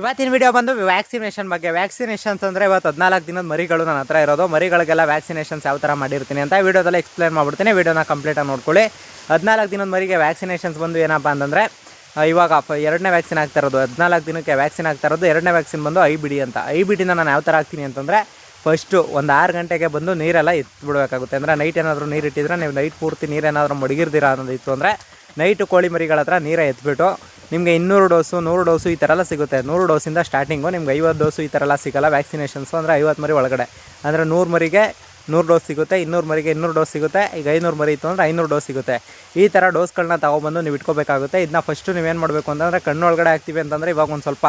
ಇವತ್ತಿನ ವಿಡಿಯೋ ಬಂದು ವ್ಯಾಕ್ಸಿನೇಷನ್ ಬಗ್ಗೆ. ವ್ಯಾಕ್ಸಿನೇಷನ್ಸ್ ಅಂದರೆ ಇವತ್ತು ಹದಿನಾಲ್ಕು ದಿನದ ಮರಿಗಳು ನನ್ನ ಹತ್ರ ಇರೋದು. ಮರಿಗಳಿಗೆಲ್ಲ ವ್ಯಾಕ್ಸಿನೇಷನ್ಸ್ ಯಾವ ಥರ ಮಾಡಿರ್ತೀನಿ ಅಂತ ವಿಡಿಯೋದಲ್ಲಿ ಎಕ್ಸ್ಪ್ಲೇನ್ ಮಾಡ್ಬಿಡ್ತೀನಿ. ವಿಡಿಯೋನ ಕಂಪ್ಲೀಟಾಗಿ ನೋಡ್ಕೊಳ್ಳಿ. ಹದಿನಾಲ್ಕು ದಿನದ ಮರಿಗೆ ವ್ಯಾಕ್ಸಿನೇಷನ್ಸ್ ಬಂದು ಏನಪ್ಪ ಅಂತಂದರೆ ಇವಾಗ ಎರಡನೇ ವ್ಯಾಕ್ಸಿನ್ ಆಗ್ತಾ ಇರೋದು. ಹದಿನಾಲ್ಕು ದಿನಕ್ಕೆ ವ್ಯಾಕ್ಸಿನ್ ಆಗ್ತಾ ಇರೋದು. ಎರಡನೇ ವ್ಯಾಕ್ಸಿನ್ ಬಂದು ಐ ಬಿಡಿ ಅಂತ. ಐ ಬಿಡಿನ ನಾನು ಯಾವ ಥರ ಹಾಕ್ತೀನಿ ಅಂತಂದರೆ ಫಸ್ಟು ಒಂದು ಆರು ಗಂಟೆಗೆ ಬಂದು ನೀರೆಲ್ಲ ಎತ್ಬಿಡ್ಬೇಕಾಗುತ್ತೆ ಅಂದರೆ ನೈಟ್ ಏನಾದರೂ ನೀರು ಇಟ್ಟಿದ್ರೆ ನೀವು ನೈಟ್ ಪೂರ್ತಿ ನೀರೇನಾದರೂ ಮಡಗಿರ್ದಿರ ಅನ್ನೋದಿತ್ತು ಅಂದರೆ ನೈಟು ಕೋಳಿ ಮರಿಗಳ ಹತ್ರ ನೀರೇ ಎತ್ಬಿಟ್ಟು ನಿಮಗೆ ಇನ್ನೂರು ಡೋಸು, ನೂರು ಡೋಸು ಈ ಥರ ಎಲ್ಲ ಸಿಗುತ್ತೆ. ನೂರು ಡೋಸಿಂದ ಸ್ಟಾರ್ಟಿಂಗು ನಿಮ್ಗೆ ಐವತ್ತು ಡೋಸು ಈ ಥರ ಎಲ್ಲ ಸಿಗಲ್ಲ ವ್ಯಾಕ್ಸಿನೇಷನ್ಸು ಅಂದರೆ ಐವತ್ತು ಮರಿ ಒಳಗಡೆ. ಅಂದರೆ ನೂರು ಮರಿಗೆ ನೂರು ಡೋಸ್ ಸಿಗುತ್ತೆ, ಇನ್ನೂರು ಮರಿಗೆ ಇನ್ನೂರು ಡೋಸ್ ಸಿಗುತ್ತೆ, ಈಗ ಐನೂರು ಮರಿ ಇತ್ತು ಅಂದರೆ ಐನೂರು ಡೋಸ್ ಸಿಗುತ್ತೆ. ಈ ಥರ ಡೋಸ್ಗಳನ್ನ ತೊಗೊಬಂದು ನೀವು ಇಟ್ಕೋಬೇಕಾಗುತ್ತೆ. ಇದನ್ನ ಫಸ್ಟು ನೀವೇನು ಮಾಡಬೇಕು ಅಂತಂದರೆ ಕಣ್ಣೊಳಗಡೆ ಹಾಕ್ತೀವಿ ಅಂತಂದರೆ ಇವಾಗ ಒಂದು ಸ್ವಲ್ಪ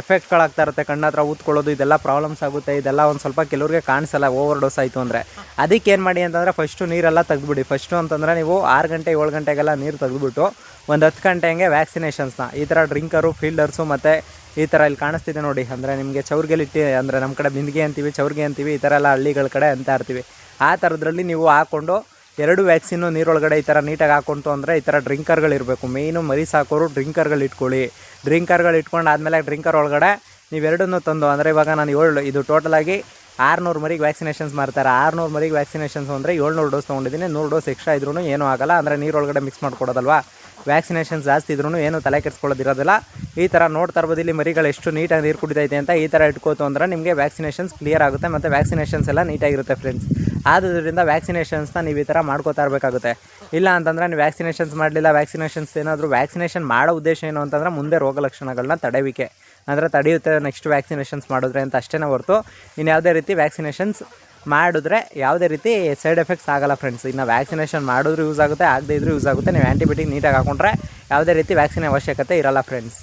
ಎಫೆಕ್ಟ್ಗಳಾಗ್ತಾ ಇರುತ್ತೆ, ಕಣ್ಣ ಹತ್ರ ಊದ್ಕೊಳ್ಳೋದು, ಇದೆಲ್ಲ ಪ್ರಾಬ್ಲಮ್ಸ್ ಆಗುತ್ತೆ, ಇದೆಲ್ಲ ಒಂದು ಸ್ವಲ್ಪ ಕೆಲವ್ರಿಗೆ ಕಾಣಿಸಲ್ಲ ಓವರ್ ಡೋಸ್ ಆಯಿತು ಅಂದರೆ. ಅದಕ್ಕೆ ಏನು ಮಾಡಿ ಅಂತಂದರೆ ಫಸ್ಟು ನೀರೆಲ್ಲ ತೆಗೆದುಬಿಡಿ. ಫಸ್ಟು ಅಂತಂದರೆ ನೀವು ಆರು ಗಂಟೆ, ಏಳು ಗಂಟೆಗೆಲ್ಲ ನೀರು ತೆಗೆದುಬಿಟ್ಟು, ಒಂದು ಹತ್ತು ಗಂಟೆ ಹಂಗೆ ವ್ಯಾಕ್ಸಿನೇಷನ್ಸ್ನ ಈ ಥರ ಡ್ರಿಂಕರು ಫೀಲ್ಡರ್ಸು ಮತ್ತು ಈ ಥರ ಇಲ್ಲಿ ಕಾಣಿಸ್ತಿದೆ ನೋಡಿ. ಅಂದರೆ ನಿಮಗೆ ಚೌರ್ಗೆಲಿಟ್ಟು ಅಂದರೆ ನಮ್ಮ ಕಡೆ ಬಿಂದಿಗೆ ಅಂತೀವಿ, ಚೌರ್ಗೆ ಅಂತೀವಿ, ಈ ಥರ ಎಲ್ಲ ಹಳ್ಳಿಗಳ ಕಡೆ ಅಂತ ಇರ್ತೀವಿ. ಆ ಥರದ್ರಲ್ಲಿ ನೀವು ಹಾಕ್ಕೊಂಡು ಎರಡು ವ್ಯಾಕ್ಸಿನ್ನು ನೀರೊಳಗಡೆ ಈ ಥರ ನೀಟಾಗಿ ಹಾಕೊಂತು ಅಂದರೆ ಈ ಥರ ಡ್ರಿಂಕರ್ಗಳಿರಬೇಕು ಮೇಯ್ನು ಮರಿ ಸಾಕೋರು ಡ್ರಿಂಕರ್ಗಳು ಇಟ್ಕೊಳ್ಳಿ. ಡ್ರಿಂಕರ್ಗಳು ಇಟ್ಕೊಂಡು ಆದಮೇಲೆ ಡ್ರಿಂಕರ್ ಒಳಗಡೆ ನೀವೆರಡನ್ನೂ ತಂದು, ಅಂದರೆ ಇವಾಗ ನಾನು ಏಳು, ಇದು ಟೋಟಲಾಗಿ ಆರುನೂರು ಮರಿಗೆ ವ್ಯಾಕ್ಸಿನೇಷನ್ಸ್ ಮಾಡ್ತಾರೆ. ಆರುನೂರು ಮರಿಗೆ ವ್ಯಾಕ್ಸಿನೇಷನ್ಸ್ ಅಂದರೆ ಏಳ್ನೂರು ಡೋಸ್ ತೊಗೊಂಡಿದ್ದೀನಿ. ನೂರು ಡೋಸ್ ಎಕ್ಸ್ಟ್ರಾ ಇದ್ರೂ ಏನೂ ಆಗಲ್ಲ, ಅಂದರೆ ನೀರೊಳಗಡೆ ಮಿಕ್ಸ್ ಮಾಡ್ಕೊಡೋದಲ್ವಾ? ವ್ಯಾಕ್ಸಿನೇಷನ್ಸ್ ಜಾಸ್ತಿ ಇದ್ರೂ ಏನು ತಲೆ ಕೆಡಿಸ್ಕೊಳ್ಳೋದಿರೋದಿಲ್ಲ. ಈ ಥರ ನೋಡ್ತಾ ಇರ್ಬೋದು, ಇಲ್ಲಿ ಮರಿಗಳು ಎಷ್ಟು ನೀಟಾಗಿ ನೀರು ಕುಡಿತೈತೆ ಅಂತ ಈ ಥರ ಇಟ್ಕೋತು ಅಂದರೆ ನಿಮಗೆ ವ್ಯಾಕ್ಸಿನೇಷನ್ಸ್ ಕ್ಲಿಯರ್ ಆಗುತ್ತೆ ಮತ್ತು ವ್ಯಾಕ್ಸಿನೇಷನ್ಸ್ ಎಲ್ಲ ನೀಟಾಗಿರುತ್ತೆ ಫ್ರೆಂಡ್ಸ್ ಆದ್ದರಿಂದ ವ್ಯಾಕ್ಸಿನೇಷನ್ಸ್ನ ನೀವು ಈ ಥರ ಮಾಡ್ಕೋತಾ ಇರಬೇಕಾಗುತ್ತೆ. ಇಲ್ಲ ಅಂತಂದರೆ ನೀವು ವ್ಯಾಕ್ಸಿನೇಷನ್ಸ್ ಮಾಡಲಿಲ್ಲ ವ್ಯಾಕ್ಸಿನೇಷನ್ಸ್ ಏನಾದರೂ ವ್ಯಾಕ್ಸಿನೇಷನ್ ಮಾಡೋ ಉದ್ದೇಶ ಏನು ಅಂತಂದರೆ ಮುಂದೆ ರೋಗ ಲಕ್ಷಣಗಳನ್ನ ತಡೆವಿಕೆ ಅಂದರೆ ತಡೆಯುತ್ತೆ ನೆಕ್ಸ್ಟ್ ವ್ಯಾಕ್ಸಿನೇಷನ್ಸ್ ಮಾಡಿದ್ರೆ ಅಂತ ಅಷ್ಟೇ ಹೊರತು ಇನ್ನು ಯಾವುದೇ ರೀತಿ ವ್ಯಾಕ್ಸಿನೇಷನ್ಸ್ ಮಾಡಿದ್ರೆ ಯಾವುದೇ ರೀತಿ ಸೈಡ್ ಎಫೆಕ್ಟ್ಸ್ ಆಗಲ್ಲ ಫ್ರೆಂಡ್ಸ್ ಇನ್ನು ವ್ಯಾಕ್ಸಿನೇಷನ್ ಮಾಡಿದ್ರೂ ಯೂಸ್ ಆಗುತ್ತೆ, ಆಗದೇ ಇದ್ರೂ ಯೂಸ್ ಆಗುತ್ತೆ. ನೀವು ಆ್ಯಂಟಿಬಯೋಟಿಕ್ ನೀಟಾಗಿ ಹಾಕೊಂಡ್ರೆ ಯಾವುದೇ ರೀತಿ ವ್ಯಾಕ್ಸಿನ್ ಅವಶ್ಯಕತೆ ಇರಲ್ಲ ಫ್ರೆಂಡ್ಸ್